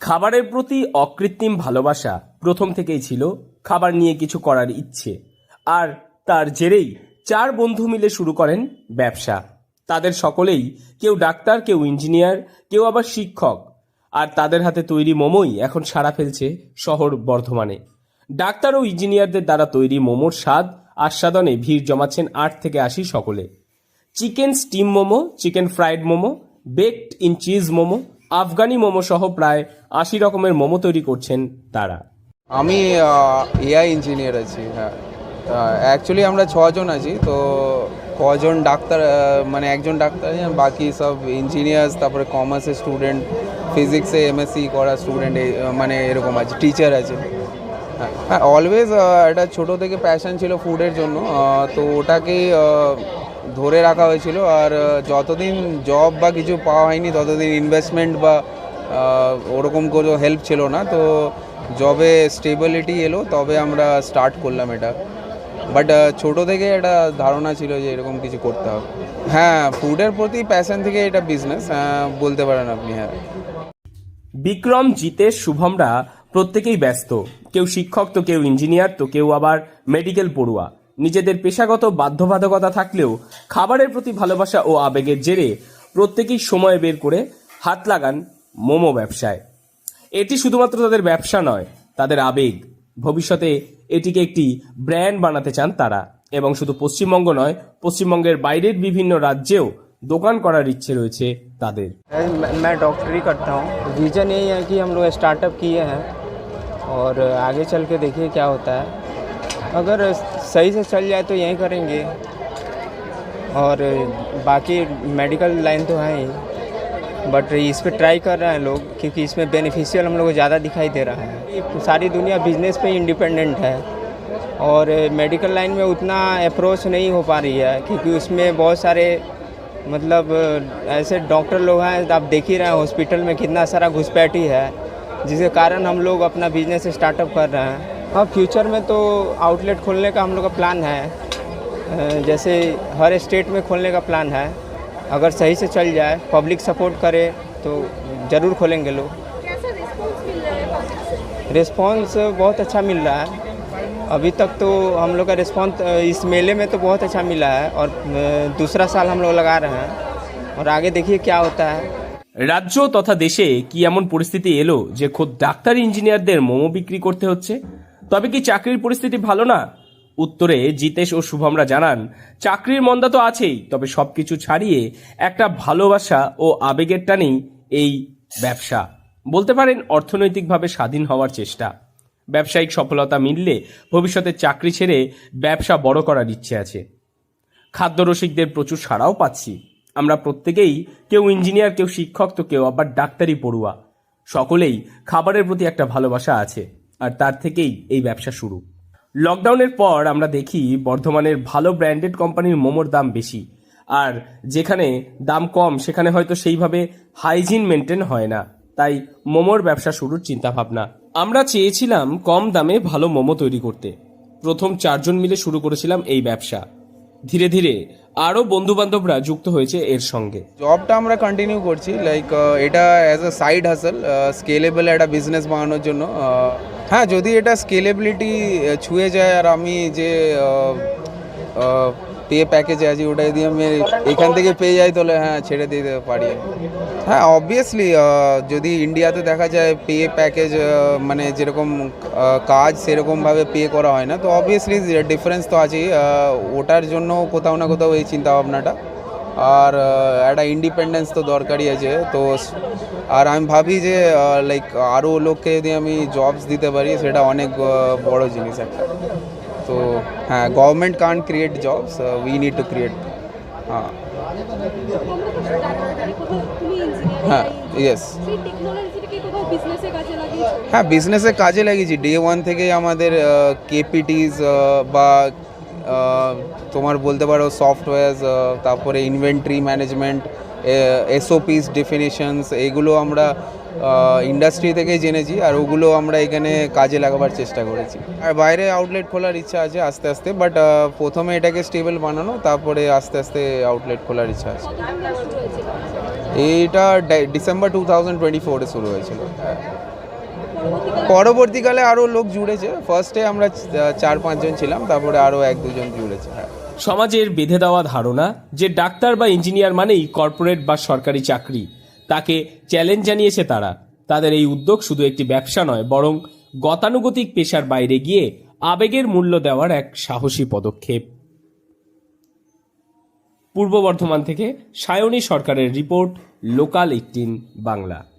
খাবারের প্রতি অকৃত্রিম ভালোবাসা প্রথম থেকেই ছিল খাবার নিয়ে কিছু করার ইচ্ছে। আর তার জেরেই চার বন্ধু মিলে শুরু করেন ব্যবসা। তাদের সকলেই কেউ ডাক্তার, কেউ ইঞ্জিনিয়ার, কেউ আবার শিক্ষক। আর তাদের হাতে তৈরি মোমোই এখন সাড়া ফেলছে শহর বর্ধমানে। ডাক্তার ও ইঞ্জিনিয়ারদের দ্বারা তৈরি মোমোর স্বাদ আস্বাদনে ভিড় জমাচ্ছেন আট থেকে আশি সকলে। Chicken steam momo, chicken fried momo baked in cheese momo Afghani momo সহ প্রায় আশি রকমের মোমো তৈরি করছেন তারা। আমি এআই ইঞ্জিনিয়ার আছি হ্যাঁ। অ্যাকচুয়ালি আমরা ছজন আছি তো কজন ডাক্তার মানে একজন ডাক্তার বাকি সব ইঞ্জিনিয়ার্স তারপরে কমার্সের স্টুডেন্ট ফিজিক্সে এমএসসি করা স্টুডেন্ট মানে এরকম আছে টিচার আছে। হ্যাঁ, হ্যাঁ অলওয়েজ এটা ছোটো থেকে প্যাশন ছিল ফুডের জন্য তো ওটাকেই ধরে রাখা হয়েছিল আর যতদিন জব বা কিছু পাওয়া হয়নি, ততদিন ইনভেস্টমেন্ট বা ওরকম কোনো হেল্প ছিল না। তো জবে স্টেবিলিটি এলো, তবে আমরা স্টার্ট করলাম এটা। বাট ছোটো থেকে একটা ধারণা ছিল যে এরকম কিছু করতে হবে। হ্যাঁ ফুডের প্রতি প্যাশন থেকে এটা বিজনেস বলতে পারেন আপনি হ্যাঁ। বিক্রম, জিতেশ, শুভমরা প্রত্যেকেই ব্যস্ত। কেউ শিক্ষক, তো কেউ ইঞ্জিনিয়ার তো কেউ আবার মেডিকেল পড়ুয়া। নিজেদের পেশাগত বাধ্যবাধকতা থাকলেও খাবারের প্রতি ভালোবাসা ও আবেগের জেরে প্রত্যেকেই সময় বের করে হাত লাগান মোমো ব্যবসায় এটি শুধুমাত্র তাদের ব্যবসা নয় তাদের আবেগ ভবিষ্যতে এটিকে একটি ব্র্যান্ড বানাতে চান তারা এবং শুধু পশ্চিমবঙ্গ নয় পশ্চিমবঙ্গের বাইরের বিভিন্ন রাজ্যেও দোকান করার ইচ্ছে রয়েছে তাদের मैं मैं डॉक्टरी करता हूँ रीज़न यही है कि हम लोग स्टार्टअप किए हैं और आगे चल के देखिए क्या होता है अगर सही से चल जाए तो यहीं करेंगे। और बाकी मेडिकल लाइन तो है ही। बट इस पर ट्राई कर रहे हैं लोग, क्योंकि इसमें बेनिफिशियल हम लोग को ज़्यादा दिखाई दे रहा है। ये सारी दुनिया बिज़नेस पे इंडिपेंडेंट है। और मेडिकल लाइन में उतना अप्रोच नहीं हो पा रही है, क्योंकि उसमें बहुत सारे मतलब ऐसे डॉक्टर लोग हैं, आप देख ही रहे हैं हॉस्पिटल में कितना सारा घुसपैठी है, जिसके कारण हम लोग अपना बिज़नेस स्टार्टअप कर रहे हैं। हाँ फ्यूचर में तो आउटलेट खोलने का हम लोग का प्लान है अ, जैसे हर स्टेट में खोलने का प्लान है अगर सही से चल जाए पब्लिक सपोर्ट करे तो ज़रूर खोलेंगे लोग कैसा रिस्पॉन्स मिल रहा है पब्लिक से रिस्पांस बहुत अच्छा मिल रहा है अभी तक तो हम लोग का रिस्पांस इस मेले में तो बहुत अच्छा मिला है और अ, दूसरा साल हम लोग लगा रहे हैं और आगे देखिए क्या होता है রাজ্য তথা দেশে কি এমন পরিস্থিতি এলো যে খোদ ডাক্তার ইঞ্জিনিয়ারদের মোমো বিক্রি করতে হচ্ছে তবে কি চাকরির পরিস্থিতি ভালো না? উত্তরে জিতেশ ও শুভমরা জানান, চাকরির মন্দা তো আছেই, তবে সবকিছু ছাড়িয়ে একটা ভালোবাসা ও আবেগের টানেই এই ব্যবসা। বলতে পারেন, অর্থনৈতিকভাবে স্বাধীন হওয়ার চেষ্টা। ব্যবসায়িক সফলতা মিললে ভবিষ্যতে চাকরি ছেড়ে ব্যবসা বড় করার ইচ্ছে আছে। খাদ্যরসিকদের প্রচুর সাড়াও পাচ্ছি। আমরা প্রত্যেকেই কেউ ইঞ্জিনিয়ার, কেউ শিক্ষক, তো কেউ আবার ডাক্তারি পড়ুয়া। সকলেই খাবারের প্রতি একটা ভালোবাসা আছে। আর তার থেকেই এই ব্যবসা শুরু। লকডাউনের পর আমরা দেখি বর্ধমানের ভালো ব্র্যান্ডেড কোম্পানির মোমোর দাম বেশি। আর যেখানে দাম কম, সেখানে হয়তো সেইভাবে হাইজিন মেনটেন হয় না। তাই মোমোর ব্যবসা শুরুর চিন্তা ভাবনা আমরা চেয়েছিলাম কম দামে ভালো মোমো তৈরি করতে। প্রথম চারজন মিলে শুরু করেছিলাম এই ব্যবসা। ধীরে ধীরে আরও বন্ধু বান্ধবরা যুক্ত হয়েছে এর সঙ্গে। জবটা আমরা কন্টিনিউ করছি লাইক এটা as a side hustle scalable একটা বিজনেস বানানোর জন্য হ্যাঁ যদি এটা স্কেলেবিলিটি ছুঁয়ে যায় আর আমি যে পে প্যাকেজে আছি ওটা যদি আমি এখান থেকে পেয়ে যাই, তাহলে হ্যাঁ ছেড়ে দিতে পারি হ্যাঁ অবভিয়াসলি যদি ইন্ডিয়াতে দেখা যায় পে প্যাকেজ মানে যেরকম কাজ সেরকমভাবে পে করা হয় না, তো অবভিয়াসলি ডিফারেন্স তো আছেই ওটার জন্য কোথাও না কোথাও এই চিন্তা ভাবনাটা আর আহ, একটা ইন্ডিপেন্ডেন্স তো দরকারই আছে তো স- আর আমি ভাবি যে লাইক আরও লোককে যদি আমি জবস দিতে পারি সেটা অনেক আহ, বড় জিনিস একটা তো হ্যাঁ government can create jobs we need to create হ্যাঁ তুমি ইঞ্জিনিয়ার হ্যাঁ ইয়েস সেই টেকনোলজিটাকে কোথাও বিজনেসে কাজে লাগিয়েছো হ্যাঁ বিজনেসে কাজে লাগিয়েছি ডে ওয়ান থেকেই আমাদের কেপিটিস বা আহ, তোমার বলতে পারো সফটওয়্যার তারপরে ইনভেন্টরি ম্যানেজমেন্ট এসওপিস ডেফিনেশনস এগুলো আমরা ইন্ডাস্ট্রি থেকেই জেনেছি আর ওগুলো আমরা এখানে কাজে লাগাবার চেষ্টা করেছি। আর বাইরে আউটলেট খোলার ইচ্ছা আছে আস্তে আস্তে বাট প্রথমে এটাকে স্টেবল বানানো, তারপরে আস্তে আস্তে আউটলেট খোলার ইচ্ছা আছে। এইটা ডিসেম্বর টু থাউজেন্ড টোয়েন্টি ফোরে শুরু হয়েছিল। হ্যাঁ পরবর্তীকালে? আরও লোক জুড়েছে। ফার্স্টে আমরা চার পাঁচজন ছিলাম তারপরে আরও এক দুজন জুড়েছে হ্যাঁ। সমাজের বেঁধে দেওয়া ধারণা যে ডাক্তার বা ইঞ্জিনিয়ার মানেই কর্পোরেট বা সরকারি চাকরি তাকে চ্যালেঞ্জ জানিয়েছে তারা। তাদের এই উদ্যোগ শুধু একটি ব্যবসা নয় বরং গতানুগতিক পেশার বাইরে গিয়ে আবেগের মূল্য দেওয়ার এক সাহসী পদক্ষেপ। পূর্ব বর্ধমান থেকে সায়নী সরকারের রিপোর্ট লোকাল এইটিন বাংলা।